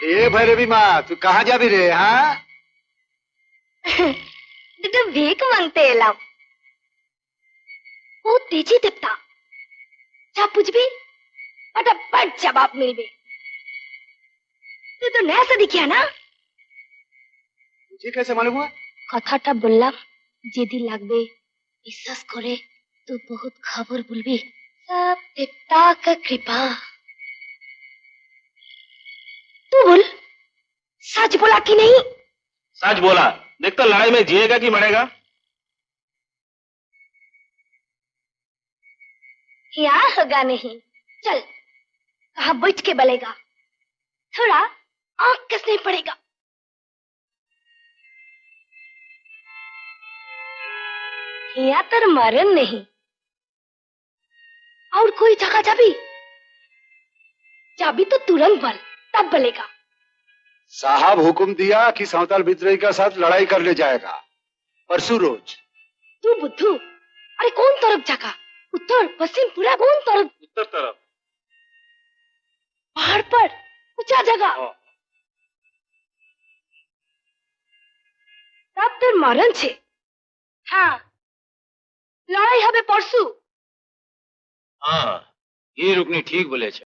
ए भैरवी माँ तू कहाँ जा भी रे हाँ? तिथे भीख मांगते येलाव वो तेज़ी देवता। जा पूजबी फटाफट जवाब मिलबी। तू तो नया सा दिखिया ना। तुझे कैसे मालूम हुआ? कथाटा बोललाम जेदी लागबे विश्वास करे तू बहुत खबर बोलबी। सब देवता का कृपा। सच बोला कि नहीं? सच बोला। देखता लड़ाई में जिएगा कि मरेगा? यहाँ होगा नहीं। चल कहा बैठ के बलेगा। थोड़ा आँख कसने पड़ेगा। यहाँ तर मरण नहीं। और कोई जगह जाबी? जाबी तो तुरंत बल तब बलेगा। साहब हुकुम दिया कि सांताल विद्रोही का साथ लड़ाई कर ले जाएगा। परसु रोज। तू बुद्धू अरे कौन तरफ़ जाका उत्तर पश्चिम पूरा कौन तरफ़ उत्तर तरफ़ पहाड़ पर ऊँचा जगह हाँ। तब तर मरण छे। हाँ लड़ाई हमें परसु। हाँ ये रुकनी ठीक बोले छे।